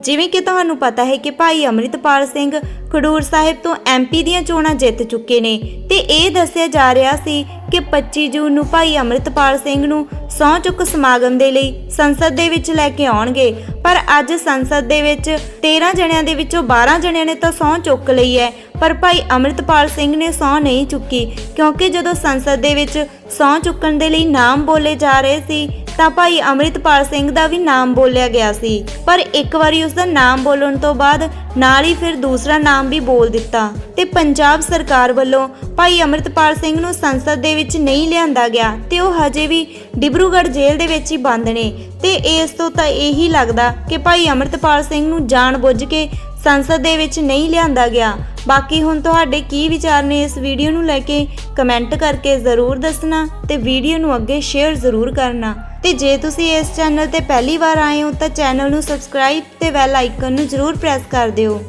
ਜਿਵੇਂ ਕਿ ਤੁਹਾਨੂੰ ਪਤਾ ਹੈ ਕਿ ਭਾਈ ਅਮਰਿਤਪਾਲ ਸਿੰਘ ਖਡੂਰ ਸਾਹਿਬ ਤੋਂ ਐਮਪੀ ਦੀਆਂ ਚੋਣਾਂ ਜਿੱਤ ਚੁੱਕੇ ਨੇ ਤੇ ਇਹ ਦੱਸਿਆ ਜਾ ਰਿਹਾ ਸੀ ਕਿ 25 ਜੂਨ ਨੂੰ ਭਾਈ ਅਮਰਿਤਪਾਲ ਸਿੰਘ ਨੂੰ ਸਹੁੰ ਚੁੱਕ ਸਮਾਗਮ ਦੇ ਲਈ ਸੰਸਦ ਦੇ ਵਿੱਚ ਲੈ ਕੇ ਆਉਣਗੇ। ਪਰ ਅੱਜ ਸੰਸਦ ਦੇ ਵਿੱਚ 13 ਜਣਿਆਂ ਦੇ ਵਿੱਚੋਂ 12 ਜਣਿਆਂ ਨੇ ਤਾਂ ਸਹੁੰ ਚੁੱਕ ਲਈ ਹੈ, ਪਰ ਭਾਈ ਅਮਰਿਤਪਾਲ ਸਿੰਘ ਨੇ ਸਹੁੰ ਨਹੀਂ ਚੁੱਕੀ ਕਿਉਂਕਿ ਜਦੋਂ ਸੰਸਦ ਦੇ ਵਿੱਚ ਸਹੁੰ ਚੁੱਕਣ ਦੇ ਲਈ ਨਾਮ ਬੋਲੇ ਜਾ ਰਹੇ ਸੀ ਤਾਂ ਭਾਈ ਅਮਰਿਤਪਾਲ ਸਿੰਘ ਦਾ ਵੀ ਨਾਮ ਬੋਲਿਆ ਗਿਆ ਸੀ। ਪਰ ਇੱਕ ਵਾਰੀ ਉਸ ਦਾ ਨਾਮ ਬੋਲਣ ਤੋਂ ਬਾਅਦ ਨਾਲ ਹੀ ਫਿਰ ਦੂਸਰਾ ਨਾਮ ਵੀ ਬੋਲ ਦਿੱਤਾ। ਤੇ ਪੰਜਾਬ ਸਰਕਾਰ ਵੱਲੋਂ ਭਾਈ ਅਮਰਿਤਪਾਲ ਸਿੰਘ ਨੂੰ ਸੰਸਦ ਦੇ ਵਿੱਚ ਨਹੀਂ ਲਿਆਂਦਾ ਗਿਆ ਤੇ ਉਹ ਹਜੇ ਵੀ ਡਿਬਰੂਗੜ੍ਹ ਜੇਲ੍ਹ ਦੇ ਵਿੱਚ ਹੀ ਬੰਦ ਨੇ। ਤੇ ਇਸ ਤੋਂ ਤਾਂ ਇਹੀ ਲੱਗਦਾ ਕਿ ਭਾਈ ਅਮਰਿਤਪਾਲ ਸਿੰਘ ਨੂੰ ਜਾਣਬੁੱਝ ਕੇ ਸੰਸਦ ਦੇ ਵਿੱਚ ਨਹੀਂ ਲਿਆਂਦਾ ਗਿਆ। ਬਾਕੀ ਹੁਣ ਤੁਹਾਡੇ ਕੀ ਵਿਚਾਰ ਨੇ ਇਸ ਵੀਡੀਓ ਨੂੰ ਲੈ ਕੇ? ਕਮੈਂਟ ਕਰਕੇ ਜ਼ਰੂਰ ਦੱਸਣਾ ਤੇ ਵੀਡੀਓ ਨੂੰ ਅੱਗੇ ਸ਼ੇਅਰ ਜ਼ਰੂਰ ਕਰਨਾ। ਤੇ ਜੇ ਤੁਸੀਂ ਇਸ ਚੈਨਲ ਤੇ ਪਹਿਲੀ ਵਾਰ ਆਏ ਹੋ ਤਾਂ ਚੈਨਲ ਨੂੰ ਸਬਸਕ੍ਰਾਈਬ ਤੇ ਬੈਲ ਆਈਕਨ ਨੂੰ ਜ਼ਰੂਰ ਪ੍ਰੈਸ ਕਰ ਦਿਓ।